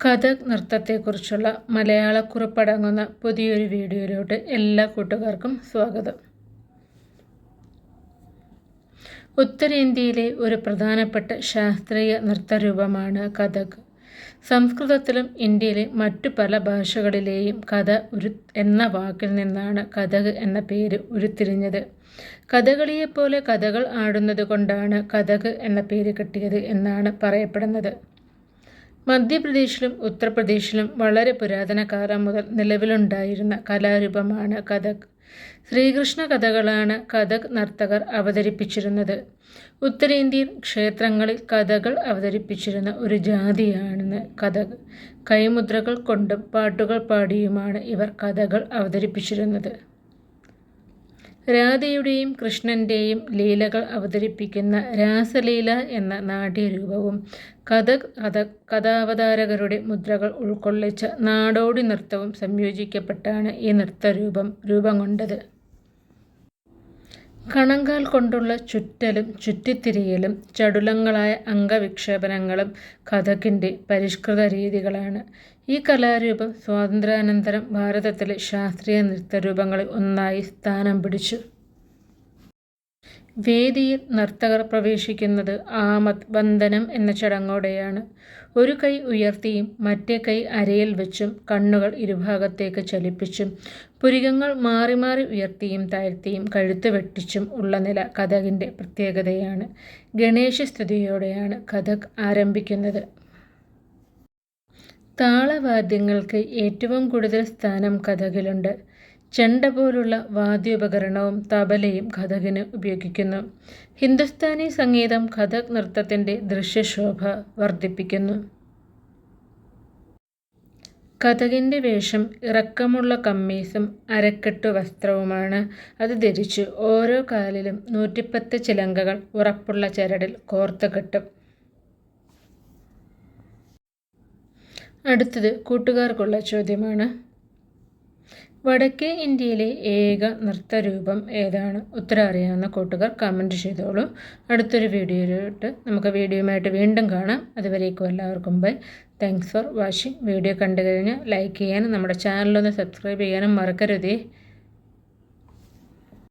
കഥക് നൃത്തത്തെക്കുറിച്ചുള്ള മലയാളക്കുറിപ്പടങ്ങുന്ന പുതിയൊരു വീഡിയോയിലോട്ട് എല്ലാ കൂട്ടുകാർക്കും സ്വാഗതം. ഉത്തരേന്ത്യയിലെ ഒരു പ്രധാനപ്പെട്ട ശാസ്ത്രീയ നൃത്തരൂപമാണ് കഥക്. സംസ്കൃതത്തിലും ഇന്ത്യയിലെ മറ്റു പല ഭാഷകളിലെയും കഥ ഉരു എന്ന വാക്കിൽ നിന്നാണ് കഥക് എന്ന പേര് ഉരുത്തിരിഞ്ഞത്. കഥകളിയെപ്പോലെ കഥകൾ ആടുന്നത് കൊണ്ടാണ് കഥക് എന്ന പേര് കിട്ടിയത് എന്നാണ് പറയപ്പെടുന്നത്. മധ്യപ്രദേശിലും ഉത്തർപ്രദേശിലും വളരെ പുരാതന കാലം മുതൽ നിലവിലുണ്ടായിരുന്ന കലാരൂപമാണ് കഥക്. ശ്രീകൃഷ്ണ കഥകളാണ് കഥക് നർത്തകർ അവതരിപ്പിച്ചിരുന്നത്. ഉത്തരേന്ത്യൻ ക്ഷേത്രങ്ങളിൽ കഥകൾ അവതരിപ്പിച്ചിരുന്ന ഒരു ജാതിയാണെന്ന് കഥക്. കൈമുദ്രകൾ കൊണ്ടും പാട്ടുകൾ പാടിയുമാണ് ഇവർ കഥകൾ അവതരിപ്പിച്ചിരുന്നത്. രാധയുടെയും കൃഷ്ണന്റെയും ലീലകൾ അവതരിപ്പിക്കുന്ന രാസലീല എന്ന നാട്യരൂപവും കഥക് കഥ കഥാവതാരകരുടെ മുദ്രകൾ ഉൾക്കൊള്ളിച്ച നാടോടി നൃത്തവും സംയോജിക്കപ്പെട്ടാണ് ഈ നൃത്തരൂപം രൂപം കൊണ്ടത്. കണങ്കാൽ കൊണ്ടുള്ള ചുറ്റലും ചുറ്റിത്തിരിയലും ചടുലങ്ങളായ അംഗവിക്ഷേപണങ്ങളും കഥക്കിന്റെ പരിഷ്കൃത രീതികളാണ്. ഈ കലാരൂപം സ്വാതന്ത്ര്യാനന്തരം ഭാരതത്തിലെ ശാസ്ത്രീയ നൃത്തരൂപങ്ങളിൽ ഒന്നായി സ്ഥാനം പിടിച്ചു. വേദിയിൽ നർത്തകർ പ്രവേശിക്കുന്നത് ആമത് വന്ദനം എന്ന ചടങ്ങോടെയാണ്. ഒരു കൈ ഉയർത്തിയും മറ്റേ കൈ അരയിൽ വെച്ചും കണ്ണുകൾ ഇരുഭാഗത്തേക്ക് ചലിപ്പിച്ചും പുരികങ്ങൾ മാറി മാറി ഉയർത്തിയും താഴ്ത്തിയും കഴുത്ത് വെട്ടിച്ചും ഉള്ള നില കഥകിന്റെ പ്രത്യേകതയാണ്. ഗണേശ സ്തുതിയോടെയാണ് കഥക് ആരംഭിക്കുന്നത്. താളവാദ്യങ്ങൾക്ക് ഏറ്റവും കൂടുതൽ സ്ഥാനം കഥകിലുണ്ട്. ചെണ്ട പോലുള്ള വാദ്യോപകരണവും തബലയും കഥകിന് ഉപയോഗിക്കുന്നു. ഹിന്ദുസ്ഥാനി സംഗീതം കഥക് നൃത്തത്തിന്റെ ദൃശ്യശോഭ വർദ്ധിപ്പിക്കുന്നു. കഥകിന്റെ വേഷം ഇറക്കമുള്ള കമ്മീസും അരക്കെട്ടു വസ്ത്രവുമാണ്. അത് ധരിച്ച് ഓരോ കാലിലും നൂറ്റിപ്പത്ത് ചിലങ്കകൾ ഉറപ്പുള്ള ചരടിൽ കോർത്ത് കെട്ടും. അടുത്തത് കൂട്ടുകാർക്കുള്ള ചോദ്യമാണ്. വടക്കേ ഇന്ത്യയിലെ ഏക നൃത്തരൂപം ഏതാണ്? ഉത്തരം അറിയാവുന്ന കൂട്ടുകാർ കമന്റ് ചെയ്തോളൂ. അടുത്തൊരു വീഡിയോയിലോട്ട് നമുക്ക് വീഡിയോയുമായിട്ട് വീണ്ടും കാണാം. അതുവരേക്കും എല്ലാവർക്കും bye thanks for watching video കണ്ടു കഴിഞ്ഞാൽ ലൈക്ക് ചെയ്യാനും നമ്മുടെ ചാനലൊന്ന് സബ്സ്ക്രൈബ് ചെയ്യാനും മറക്കരുതേ.